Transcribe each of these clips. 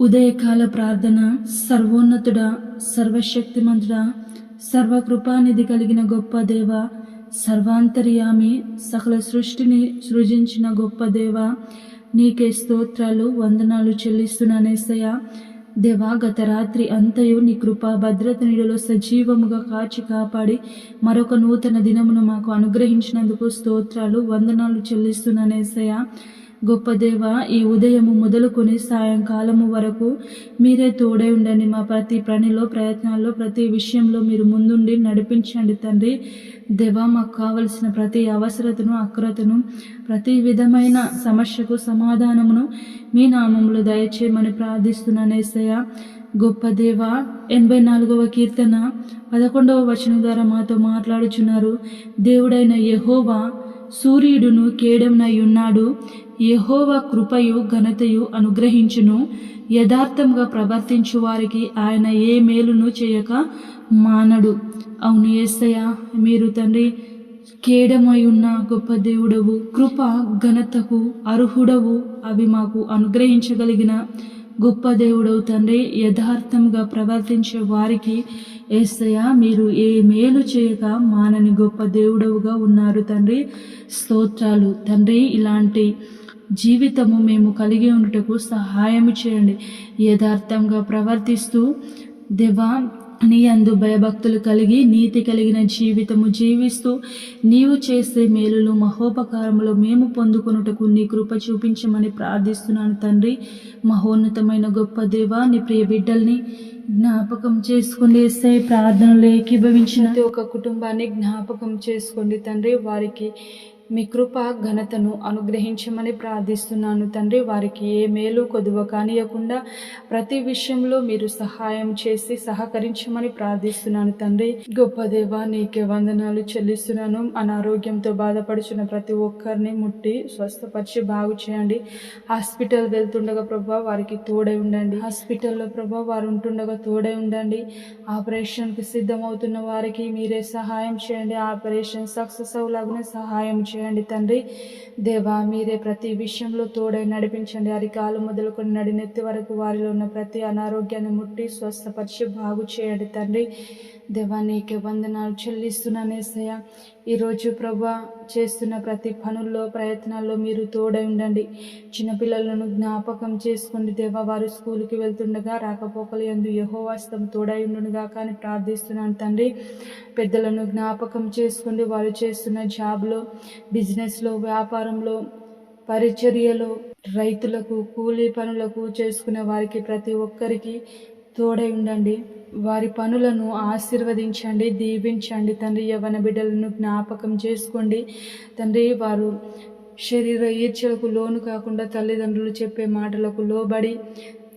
ఉదయకాల ప్రార్థన సర్వోన్నతుడ సర్వశక్తిమంతుడా సర్వకృపానిధి కలిగిన గొప్ప దేవ సర్వాంతర్యామి సకల సృష్టిని సృజించిన గొప్ప దేవ నీకే స్తోత్రాలు వందనాలు చెల్లిస్తున్నానేసయ్య దేవా గత రాత్రి అంతయు నీ కృపా భద్రత నీడలో సజీవముగా కాచి కాపాడి మరొక నూతన దినమును మాకు అనుగ్రహించినందుకు స్తోత్రాలు వందనాలు చెల్లిస్తున్నానేసయ్య గొప్ప దేవ ఈ ఉదయము మొదలుకొని సాయంకాలము వరకు మీరే తోడై ఉండండి. మా ప్రతి పనిలో ప్రయత్నాల్లో ప్రతి విషయంలో మీరు ముందుండి నడిపించండి తండ్రి. దేవా మాకు కావలసిన ప్రతి అవసరతను అక్రతను ప్రతి విధమైన సమస్యకు సమాధానమును మీ నామంలో దయచేయమని ప్రార్థిస్తున్నాను గొప్ప దేవ ఎనభై నాలుగవ కీర్తన పదకొండవ వచనం ద్వారా మాతో మాట్లాడుచున్నారు. దేవుడైన యహోవా సూర్యుడును కేడమునై యహోవ కృపయు ఘనతయు అనుగ్రహించును. యథార్థంగా ప్రవర్తించు వారికి ఆయన ఏ మేలును చేయక మానడు. అవును ఏసయ్య మీరు తండ్రి కేడమై ఉన్న గొప్ప దేవుడవు. కృప ఘనతకు అర్హుడవు. అవి మాకు అనుగ్రహించగలిగిన గొప్ప దేవుడవు తండ్రి యథార్థంగా ప్రవర్తించే వారికి ఏసయ్య మీరు ఏ మేలు చేయక మానని గొప్ప దేవుడవుగా ఉన్నారు తండ్రి. స్తోత్రాలు తండ్రి ఇలాంటి జీవితము మేము కలిగి ఉండటకు సహాయం చేయండి. యథార్థంగా ప్రవర్తిస్తూ దేవా నీ అందు భయభక్తులు కలిగి నీతి కలిగిన జీవితము జీవిస్తూ నీవు చేసే మేలులు మహోపకారములు మేము పొందుకొనుటకు నీ కృప చూపించమని ప్రార్థిస్తున్నాను తండ్రి. మహోన్నతమైన గొప్ప దేవా నీ ప్రియ బిడ్డల్ని జ్ఞాపకం చేసుకోండి ఎస్ఐ ప్రార్థనలు ఏకీభవించిన ఒక కుటుంబాన్ని జ్ఞాపకం చేసుకోండి తండ్రి. వారికి మీ కృప ఘనతను అనుగ్రహించమని ప్రార్థిస్తున్నాను తండ్రి. వారికి ఏ మేలు కొదువ కానియకుండా ప్రతి విషయంలో మీరు సహాయం చేసి సహకరించమని ప్రార్థిస్తున్నాను తండ్రి. గొప్ప దేవ నీకే వందనాలు చెల్లిస్తున్నాను. అనారోగ్యంతో బాధపడుచున్న ప్రతి ఒక్కరిని ముట్టి స్వస్థపరిచి బాగు చేయండి. హాస్పిటల్ వెళ్తుండగా ప్రభా వారికి తోడై ఉండండి. హాస్పిటల్లో ప్రభా వారు ఉంటుండగా తోడై ఉండండి. ఆపరేషన్కి సిద్ధమవుతున్న వారికి మీరే సహాయం చేయండి. ఆపరేషన్ సక్సెస్ అవ్వలాగానే సహాయం చేయండి. తండ్రి. దేవా మీరే ప్రతి విషయంలో తోడై నడిపించండి. అరికాలు మొదలుకొని నడినెత్తి వరకు వారిలో ఉన్న ప్రతి అనారోగ్యాన్ని ముట్టి స్వస్థపరిచి బాగు చేయండి తండ్రి. దేవా నీకే వందనాలు చెల్లిస్తున్నానేసయ్య ఈరోజు ప్రభా చేస్తున్న ప్రతి పనుల్లో ప్రయత్నాల్లో మీరు తోడై ఉండండి. చిన్నపిల్లలను జ్ఞాపకం చేసుకోండి. దేవా వారు స్కూల్కి వెళ్తుండగా రాకపోకలు ఎందు యహోవాస్తం తోడై ఉండునుగా కానీ ప్రార్థిస్తున్నాను తండ్రి. పెద్దలను జ్ఞాపకం చేసుకోండి. వారు చేస్తున్న జాబ్లో బిజినెస్లో వ్యాపారంలో పరిచర్యలో రైతులకు కూలీ పనులకు చేసుకునే వారికి ప్రతి ఒక్కరికి తోడై ఉండండి. వారి పనులను ఆశీర్వదించండి దీవించండి. తండ్రి యవన బిడ్డలను జ్ఞాపకం చేసుకోండి. తండ్రి వారు శరీర ఈర్చలకు లోను కాకుండా తల్లిదండ్రులు చెప్పే మాటలకు లోబడి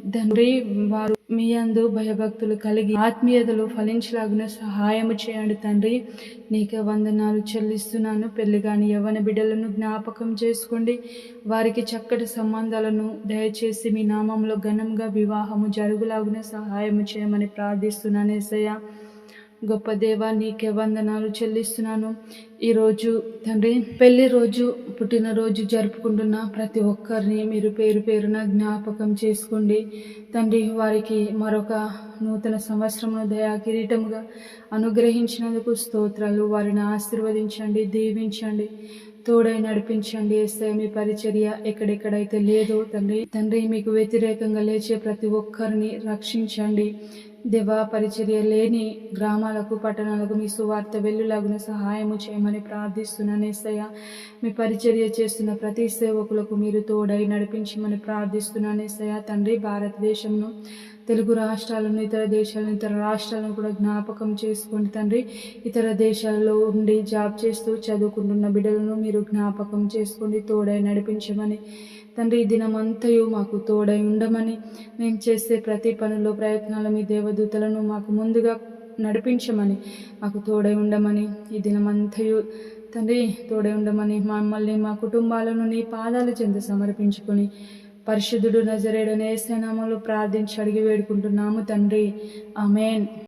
తండ్రి వారు మీ అందు భయభక్తులు కలిగి ఆత్మీయతలో ఫలించలాగిన సహాయము చేయండి తండ్రి. నీకే వందనాలు చెల్లిస్తున్నాను. పెళ్ళి కాని యవ్వన బిడ్డలను జ్ఞాపకం చేసుకోండి. వారికి చక్కటి సంబంధాలను దయచేసి మీ నామంలో ఘనంగా వివాహము జరుగులాగున సహాయము చేయమని ప్రార్థిస్తున్నాను ఏసయ్య. గొప్ప దేవా నీకే వందనాలు చెల్లిస్తున్నాను. ఈరోజు తండ్రి పెళ్ళి రోజు పుట్టినరోజు జరుపుకుంటున్న ప్రతి ఒక్కరిని మీరు పేరు పేరున జ్ఞాపకం చేసుకోండి. తండ్రి వారికి మరొక నూతన సంవత్సరంలో దయా కిరీటముగా అనుగ్రహించినందుకు స్తోత్రాలు. వారిని ఆశీర్వదించండి దీవించండి తోడై నడిపించండి. ఏసే మీ పరిచర్య ఎక్కడెక్కడైతే లేదో తండ్రి తండ్రి మీకు వ్యతిరేకంగా లేచే ప్రతి ఒక్కరిని రక్షించండి. దేవా పరిచర్య లేని గ్రామాలకు పట్టణాలకు మీ సువార్త వెల్లులాగున సహాయము చేయమని ప్రార్థిస్తున్నాను ఎస్సయ్య మీ పరిచర్య చేస్తున్న ప్రతి సేవకులకు మీరు తోడై నడిపించమని ప్రార్థిస్తున్నాను ఎస్సయ్య తండ్రి భారతదేశంను తెలుగు రాష్ట్రాలను ఇతర దేశాలను ఇతర రాష్ట్రాలను కూడా జ్ఞాపకం చేసుకోండి తండ్రి. ఇతర దేశాలలో ఉండి జాబ్ చేస్తూ చదువుకుంటున్న బిడ్డలను మీరు జ్ఞాపకం చేసుకోండి తోడై నడిపించమని తండ్రి ఈ దినమంతయు మాకు తోడై ఉండమని మేము చేసే ప్రతి పనుల్లో ప్రయత్నాల మీ దేవదూతలను మాకు ముందుగా నడిపించమని మాకు తోడై ఉండమని ఈ దినమంతయు తండ్రి తోడై ఉండమని మమ్మల్ని మా కుటుంబాలను నీ పాదాలు చెంత సమర్పించుకొని పరిశుద్ధుడు నజరేడు నేసనామలు ప్రార్థించి అడిగి వేడుకుంటున్నాము తండ్రి. ఆమెన్.